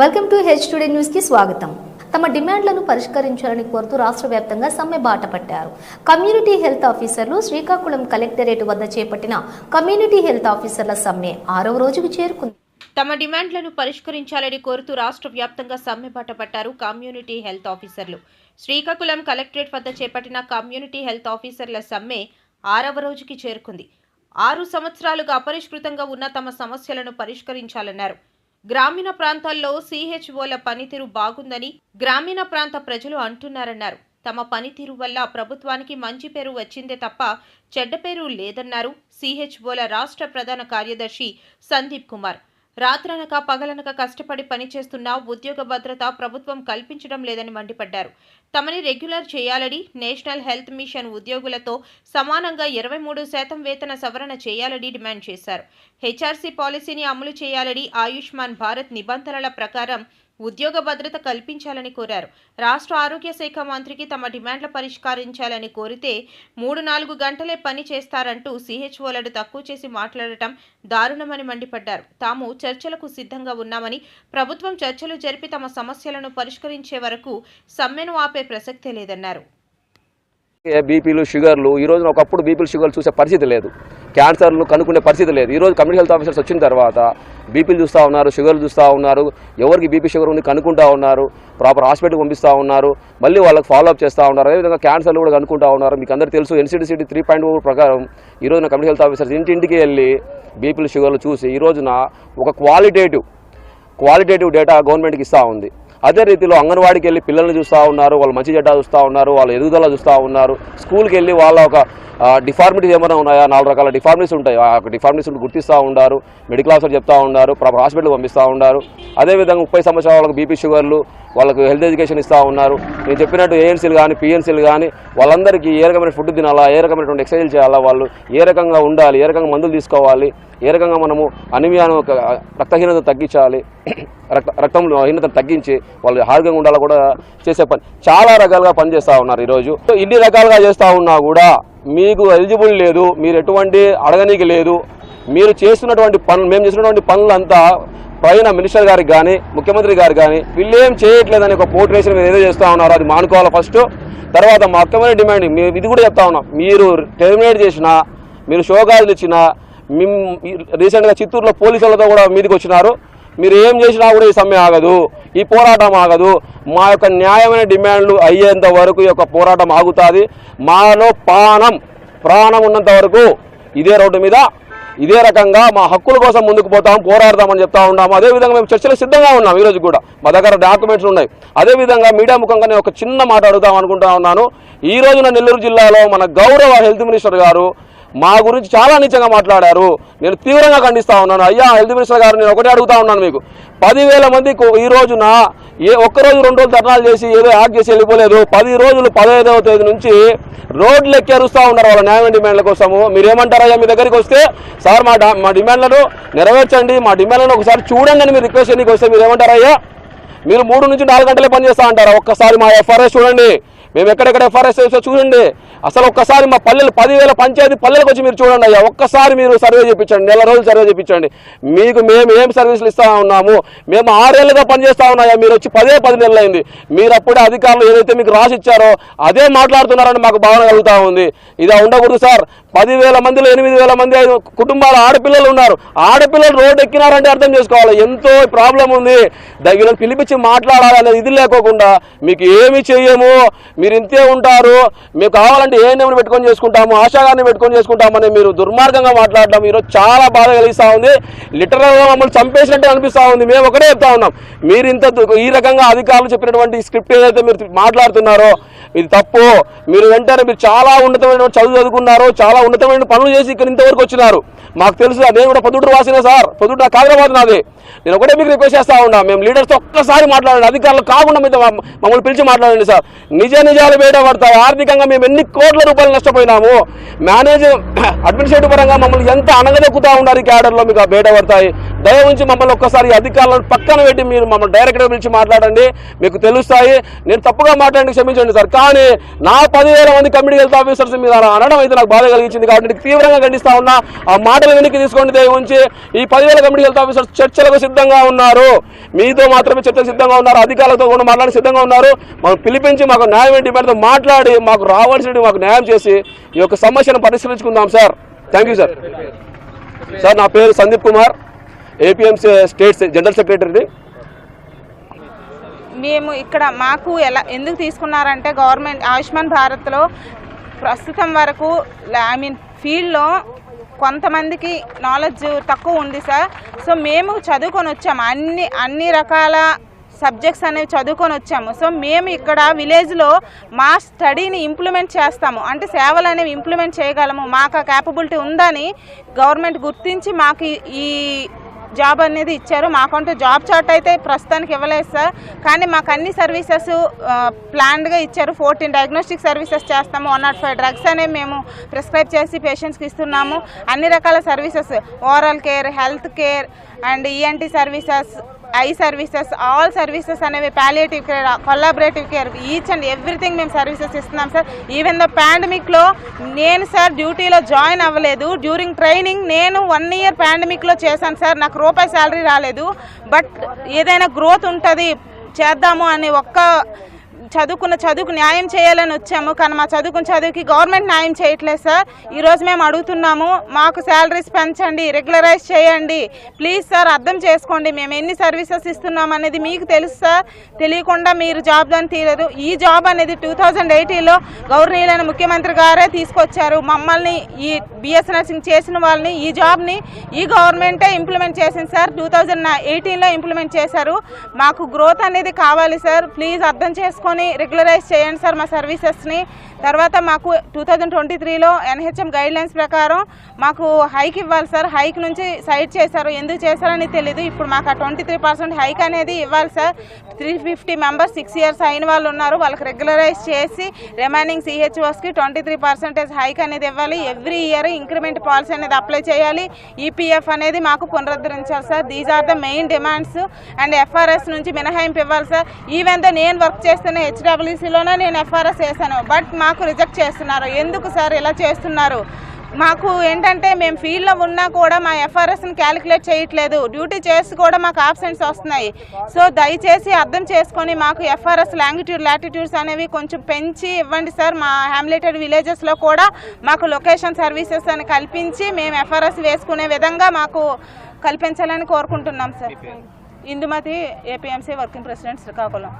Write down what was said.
Welcome to H today న్యూస్కి స్వాగతం. తమ డిమాండ్లను పరిష్కరించాలని కోరుతూ రాష్ట్ర వ్యాప్తంగా సమ్మె బాట పట్టారు. కమ్యూనిటీ హెల్త్ ఆఫీసర్లు శ్రీకాకుళం కలెక్టరేట్ వద్ద చేపట్టిన కమ్యూనిటీ హెల్త్ ఆఫీసర్ల సమ్మె ఆరవ రోజుకు చేరుకుంది. తమ డిమాండ్లను పరిష్కరించాలని కోరుతూ రాష్ట్ర వ్యాప్తంగా సమ్మెబాట పట్టారు కమ్యూనిటీ హెల్త్ ఆఫీసర్లు. శ్రీకాకుళం కలెక్టరేట్ వద్ద చేపట్టిన కమ్యూనిటీ హెల్త్ ఆఫీసర్ల సమ్మె ఆరవ రోజుకి చేరుకుంది. ఆరు సంవత్సరాలుగా అపరిష్కృతంగా ఉన్న తమ సమస్యలను పరిష్కరించాలన్నారు. గ్రామీణ ప్రాంతాల్లో సిహెచ్ఓల పనితీరు బాగుందని గ్రామీణ ప్రాంత ప్రజలు అంటున్నారన్నారు. తమ పనితీరు వల్ల ప్రభుత్వానికి మంచి పేరు వచ్చిందే తప్ప చెడ్డ పేరు లేదన్నారు సిహెచ్ఓల రాష్ట్ర ప్రధాన కార్యదర్శి సందీప్ కుమార్. రాత్రనక పగలనక కష్టపడి పనిచేస్తున్న ఉద్యోగ భద్రత ప్రభుత్వం కల్పించడం లేదని మండిపడ్డారు. తమని రెగ్యులర్ చేయాలని నేషనల్ హెల్త్ మిషన్ ఉద్యోగులతో సమానంగా ఇరవై మూడు శాతం వేతన సవరణ చేయాలని డిమాండ్ చేశారు. హెచ్ఆర్సీ పాలసీని అమలు చేయాలని ఆయుష్మాన్ భారత్ నిబంధనల ప్రకారం ఉద్యోగ భద్రత కల్పించాలని కోరారు. రాష్ట్ర ఆరోగ్య శాఖ మంత్రికి తమ డిమాండ్ల పరిష్కరించాలని కోరితే మూడు నాలుగు గంటలే పని చేస్తారంటూ సిహెచ్ఓలను తక్కువ చేసి మాట్లాడటం దారుణమని మండిపడ్డారు. తాము చర్చలకు సిద్ధంగా ఉన్నామని ప్రభుత్వం చర్చలు జరిపి తమ సమస్యలను పరిష్కరించే వరకు సమ్మెను ఆపే ప్రసక్తే లేదన్నారు. బీపీలు షుగర్లు ఈ రోజున ఒకప్పుడు బీపీలు షుగర్లు చూసే పరిస్థితి లేదు. క్యాన్సర్లు కనుక్కునే పరిస్థితి లేదు. ఈ రోజు కమ్యూనిటీ హెల్త్ ఆఫీసర్స్ వచ్చిన తర్వాత బీపీలు చూస్తూ ఉన్నారు షుగర్లు చూస్తూ ఉన్నారు ఎవరికి బీపీ షుగర్ ఉంది కనుక్కుంటూ ఉన్నారు ప్రాపర్ హాస్పిటల్కి పంపిస్తూ ఉన్నారు మళ్ళీ వాళ్ళకి ఫాలో అప్ చేస్తూ ఉన్నారు. అదేవిధంగా క్యాన్సర్లు కూడా కనుక్కుంటూ ఉన్నారు. మీకు అందరూ తెలుసు ఎన్సీడీసీటీ త్రీ పాయింట్ ప్రకారం ఈ రోజున కమ్యూనిటీ హెల్త్ ఆఫీసర్స్ ఇంటింటికి వెళ్ళి బీపీలు షుగర్లు చూసి ఈ రోజున ఒక క్వాలిటేటివ్ క్వాలిటేటివ్ డేటా గవర్నమెంట్కి ఇస్తూ ఉంది. అదే రీతిలో అంగన్వాడికి వెళ్ళి పిల్లల్ని చూస్తూ ఉన్నారు వాళ్ళు మంచి చెడ్డ చూస్తూ ఉన్నారు వాళ్ళ ఎదుగుదల చూస్తూ ఉన్నారు. స్కూల్కి వెళ్ళి వాళ్ళ ఒక డిఫార్మిటీస్ ఏమైనా ఉన్నాయా? నాలుగు రకాల డిఫార్మిటీస్ ఉంటాయి. ఆ డిఫార్మిటీస్ గుర్తిస్తూ ఉన్నారు మెడికల్ ఆఫీసర్ చెప్తా ఉన్నారు ప్రాపర్ హాస్పిటల్ పంపిస్తూ ఉన్నారు అదేవిధంగా ముప్పై సంవత్సరాల వాళ్ళకి బీపీ షుగర్లు వాళ్ళకు హెల్త్ ఎడ్యుకేషన్ ఇస్తూ ఉన్నారు. నేను చెప్పినట్టు ఏఎన్సీలు కానీ పిఎన్సీలు కానీ వాళ్ళందరికీ ఏ రకమైన ఫుడ్ తినాలా ఏ రకమైనటువంటి ఎక్సర్సైజ్ చేయాలా వాళ్ళు ఏ రకంగా ఉండాలి ఏ రకంగా మందులు తీసుకోవాలి ఏ రకంగా మనము అనిమియాను రక్తహీనత తగ్గించాలి రక్త రక్తంలో హీనతను తగ్గించి వాళ్ళు ఆరోగ్యంగా ఉండాలి కూడా చేసే పని. చాలా రకాలుగా పనిచేస్తూ ఉన్నారు ఈరోజు. ఇన్ని రకాలుగా చేస్తూ ఉన్నా కూడా మీకు ఎలిజిబుల్ లేదు మీరు ఎటువంటి అడగనీకి లేదు. మీరు చేస్తున్నటువంటి పనులు మేము చేస్తున్నటువంటి పనులంతా పైన మినిస్టర్ గారికి కానీ ముఖ్యమంత్రి గారు కానీ వీళ్ళేం చేయట్లేదని ఒక పోర్ట్రేషన్ మీరు ఏదో చేస్తూ ఉన్నారు. అది మానుకోవాలి ఫస్ట్. తర్వాత మా ముఖ్యమైన డిమాండ్ మేము ఇది కూడా చెప్తా ఉన్నాం. మీరు టెర్మినేట్ చేసినా మీరు షోకాజులు ఇచ్చినా మేము రీసెంట్గా చిత్తూరులో పోలీసులతో కూడా మీదకి వచ్చినారు. మీరు ఏం చేసినా కూడా ఈ సమ్మె ఆగదు. ఈ పోరాటం ఆగదు. మా యొక్క న్యాయమైన డిమాండ్లు అయ్యేంత వరకు ఈ యొక్క పోరాటం ఆగుతుంది. మాలో ప్రాణం ప్రాణం ఉన్నంత వరకు ఇదే రోడ్డు మీద ఇదే రకంగా మా హక్కుల కోసం ముందుకు పోతాం పోరాడతామని చెప్తా ఉన్నాము అదేవిధంగా మేము చర్చలకు సిద్ధంగా ఉన్నాం ఈరోజు కూడా. మా దగ్గర డాక్యుమెంట్స్ ఉన్నాయి. అదేవిధంగా మీడియా ముఖంగా నేను ఒక చిన్న మాట అనుకుంటా ఉన్నాను. ఈ రోజున నెల్లూరు జిల్లాలో మన గౌరవ హెల్త్ మినిస్టర్ గారు మా గురించి చాలా నీచంగా మాట్లాడారు. నేను తీవ్రంగా ఖండిస్తా ఉన్నాను. అయ్యా హెల్త్ మినిస్టర్ గారు నేను ఒకటే అడుగుతా ఉన్నాను మీకు. పదివేల మంది ఈ రోజున ఏ ఒక్కరోజు రెండు రోజులు ధర్నాలు చేసి ఏదో యాక్ట్ చేసి వెళ్ళిపోలేదు. పది రోజులు పదహైదవ తేదీ నుంచి రోడ్లు ఎక్కరుస్తూ ఉన్నారు వాళ్ళ న్యాయం డిమాండ్ల కోసము. మీరు ఏమంటారయ్యా మీ దగ్గరికి వస్తే? సార్ మా మా డిమాండ్లను నెరవేర్చండి. మా డిమాండ్లను ఒకసారి చూడండి అని మీరు రిక్వెస్ట్ చేయడానికి వస్తే మీరు ఏమంటారయ్యా మీరు మూడు నుంచి నాలుగు గంటలే పనిచేస్తా అంటారా? ఒక్కసారి మా ఎఫ్ఆర్ఎస్ చూడండి. మేము ఎక్కడెక్కడ ఎఫ్ఆర్ఎస్ చేసో చూడండి. అసలు ఒక్కసారి మా పల్లెలు పదివేల పంచాయతీ పల్లెలకు వచ్చి మీరు చూడండి అయ్యా. ఒక్కసారి మీరు సర్వే చేయించండి నెల రోజులు సర్వే చేయించండి మీకు మేము ఏం సర్వీసులు ఇస్తా ఉన్నాము? మేము ఆరేళ్ళుగా పనిచేస్తా ఉన్నాయా? మీరు వచ్చి పదే పది నెలలు అయింది. మీరు అప్పుడే అధికారులు ఏదైతే మీకు రాసి ఇచ్చారో అదే మాట్లాడుతున్నారని మాకు భావన కలుగుతా ఉంది. ఇది ఉండకూడదు సార్. పదివేల మందిలో ఎనిమిది వేల మంది ఐదు కుటుంబాల ఆడపిల్లలు ఉన్నారు. ఆడపిల్లలు రోడ్డు ఎక్కినారంటే అర్థం చేసుకోవాలి. ఎంతో ప్రాబ్లం ఉంది. దగ్గర పిలిపించి మాట్లాడాలి అనేది ఇది లేకోకుండా మీకు ఏమి చెయ్యము? మీరు ఇంతే ఉంటారు. మీకు కావాలంటే ఏ నెంబర్ పెట్టుకొని చేసుకుంటాము? ఆశాగాన్ని పెట్టుకొని చేసుకుంటామని మీరు దుర్మార్గంగా మాట్లాడడం ఈరోజు చాలా బాధ కలిగిస్తూ ఉంది. లిటరల్గా మమ్మల్ని చంపేసినట్టు అనిపిస్తూ ఉంది. మేము ఒకటే చెప్తా ఉన్నాం. మీరు ఇంత ఈ రకంగా అధికారులు చెప్పినటువంటి స్క్రిప్ట్ ఏదైతే మీరు మాట్లాడుతున్నారో ఇది తప్పు. మీరు వెంటనే మీరు చాలా ఉన్నతమైన చదువు చదువుకున్నారు చాలా ఉన్నతమైన పనులు చేసి ఇక్కడ ఇంతవరకు వచ్చినారు. మాకు తెలుసు నేను కూడా పొద్దుటూరు వాసినే సార్. పొద్దుట నాకు హైదరాబాద్ నేను ఒకటే మీకు రిక్వెస్ట్ చేస్తా ఉన్నా మేము లీడర్స్తో ఒక్కసారి మాట్లాడండి అధికారులు కాకుండా మీతో మమ్మల్ని పిలిచి మాట్లాడండి సార్. నిజ నిజాలు వేయడం పడతాయి. ఆర్థికంగా మేము ఎన్ని కోట్ల రూపాయలు నష్టపోయినాము. మేనేజ్ అడ్మినిస్ట్రేటివ్ పరంగా మమ్మల్ని ఎంత అనగదొక్కుతా ఉన్నారు ఈ క్యాడర్లో మీకు బయట పడతాయి. దయ ఉంచి మమ్మల్ని ఒక్కసారి అధికారులను పక్కన పెట్టి మీరు మమ్మల్ని డైరెక్ట్గా పిలిచి మాట్లాడండి. మీకు తెలుస్తాయి. నేను తప్పుగా మాట్లాడి క్షమించండి సార్. కానీ నా పదివేల మంది కమిటీ హెల్త్ ఆఫీసర్స్ మీద అనడం అయితే నాకు బాధ కలిగించింది. కాబట్టి తీవ్రంగా ఖండిస్తా ఉన్నా. ఆ మాటలు వెనక్కి తీసుకోండి. దయ ఉంచి ఈ పదివేల కమిటీ హెల్త్ ఆఫీసర్స్ చర్చలకు సిద్ధంగా ఉన్నారు? మీతో మాత్రమే చర్చలకు సిద్ధంగా ఉన్నారు అధికారులతో కూడా మాట్లాడి సిద్ధంగా ఉన్నారు. మాకు పిలిపించి మాకు న్యాయం డిమాండ్తో మాట్లాడి మాకు రావాల్సిన మాకు న్యాయం చేసి ఈ యొక్క సమస్యను పరిష్కరించుకుందాం sir. Thank you sir sir నా పేరు Sandeep Kumar APMC state general సెక్రటరీని మేము ఇక్కడ మాకు ఎలా ఎందుకు తీసుకున్నారంటే గవర్నమెంట్ ఆయుష్మాన్ భారత్లో ప్రస్తుతం వరకు ఐ మీన్ ఫీల్డ్లో కొంతమందికి నాలెడ్జ్ తక్కువ ఉంది సార్ సో మేము చదువుకొని వచ్చాము. అన్ని అన్ని రకాల సబ్జెక్ట్స్ అనేవి చదువుకొని వచ్చాము. సో మేము ఇక్కడ విలేజ్లో మా స్టడీని ఇంప్లిమెంట్ చేస్తాము. అంటే సేవలు అనేవి ఇంప్లిమెంట్ చేయగలము. మాకు ఆ క్యాపబిలిటీ ఉందని గవర్నమెంట్ గుర్తించి మాకు ఈ- ఈ జాబ్ అనేది ఇచ్చారు. మాకంటూ జాబ్ చార్ట్ అయితే ప్రస్తుతానికి ఇవ్వలేదు సార్. కానీ మాకు అన్ని సర్వీసెస్ ప్లాన్డ్గా ఇచ్చారు. ఫోర్టీన్ డయాగ్నోస్టిక్ సర్వీసెస్ చేస్తాము. వన్ నాట్ ఫైవ్ డ్రగ్స్ అనేవి మేము ప్రిస్క్రైబ్ చేసి పేషెంట్స్కి ఇస్తున్నాము. అన్ని రకాల services oral care health care and ENT services eye services all services అనేవి palliative care collaborative care each and everything మేము సర్వీసెస్ ఇస్తున్నాం సార్. ఈవెన్ ద పాండమిక్లో నేను సార్ డ్యూటీలో జాయిన్ అవ్వలేదు. డ్యూరింగ్ ట్రైనింగ్ నేను వన్ ఇయర్ పాండమిక్లో చేశాను సార్. నాకు రూపాయి శాలరీ రాలేదు. బట్ ఏదైనా గ్రోత్ ఉంటుంది చేద్దాము అని ఒక్క చదువుకున్న చదువుకు న్యాయం చేయాలని వచ్చాము కానీ మా చదువుకున్న చదువుకి గవర్నమెంట్ న్యాయం చేయట్లేదు సార్. ఈరోజు మేము అడుగుతున్నాము మాకు శాలరీస్ పెంచండి రెగ్యులరైజ్ చేయండి. ప్లీజ్ సార్ అర్థం చేసుకోండి మేము ఎన్ని సర్వీసెస్ ఇస్తున్నాం అనేది మీకు తెలుసు సార్. తెలియకుండా మీరు జాబ్ అని తీరదు. ఈ జాబ్ అనేది టూ థౌజండ్ ఎయిటీలో గౌరవనీయులైన ముఖ్యమంత్రి గారే తీసుకొచ్చారు. మమ్మల్ని ఈ బిఎస్ నర్సింగ్ చేసిన వాళ్ళని ఈ జాబ్ని ఈ గవర్నమెంటే ఇంప్లిమెంట్ చేసింది సార్. టూ థౌజండ్ ఎయిటీన్లో ఇంప్లిమెంట్ చేశారు. మాకు గ్రోత్ అనేది కావాలి సార్. ప్లీజ్ అర్థం చేసుకొని రెగ్యులరైజ్ చేయండి సార్ మా సర్వీసెస్ని తర్వాత మాకు టూ థౌజండ్ ట్వంటీ త్రీలో ఎన్హెచ్ఎం గైడ్ లైన్స్ ప్రకారం మాకు హైక్ ఇవ్వాలి సార్. హైక్ నుంచి సైడ్ చేశారు. ఎందుకు చేశారని తెలియదు ఇప్పుడు మాకు ఆ ట్వంటీ త్రీ పర్సెంట్ హైక్ అనేది ఇవ్వాలి sir. Three fifty members six years అయిన వాళ్ళు ఉన్నారు. వాళ్ళకి రెగ్యులరైజ్ చేసి రిమైనింగ్ సిహెచ్ఓస్కి ట్వంటీ త్రీ పర్సెంటేజ్ హైక్ అనేది ఇవ్వాలి. ఎవ్రీ ఇయర్ ఇంక్రిమెంట్ పాలసీ అనేది అప్లై చేయాలి. ఈపీఎఫ్ అనేది మాకు పునరుద్ధరించాలి sir. These are the main demands and FRS నుంచి మినహాయింపు ఇవ్వాలి సార్. ఈవెన్ ద నేను వర్క్ చేస్తున్న హెచ్డబ్ల్యూసీలోనే నేను ఎఫ్ఆర్ఎస్ చేశాను బట్ మాకు రిజెక్ట్ చేస్తున్నారు. ఎందుకు సార్ ఇలా చేస్తున్నారు? మాకు ఏంటంటే మేము ఫీల్డ్లో ఉన్నా కూడా మా ఎఫ్ఆర్ఎస్ని క్యాలిక్యులేట్ చేయట్లేదు. డ్యూటీ చేసి కూడా మాకు ఆబ్సెంట్స్ వస్తున్నాయి. సో దయచేసి అర్థం చేసుకొని మాకు ఎఫ్ఆర్ఎస్ లాంగిట్యూడ్ లాటిట్యూడ్స్ అనేవి కొంచెం పెంచి ఇవ్వండి సార్ మా హ్యామ్లెటెడ్ విలేజెస్లో కూడా మాకు లొకేషన్ సర్వీసెస్ అని కల్పించి మేము ఎఫ్ఆర్ఎస్ వేసుకునే విధంగా మాకు కల్పించాలని కోరుకుంటున్నాం sir Indumathi APMC working president Srikakulam.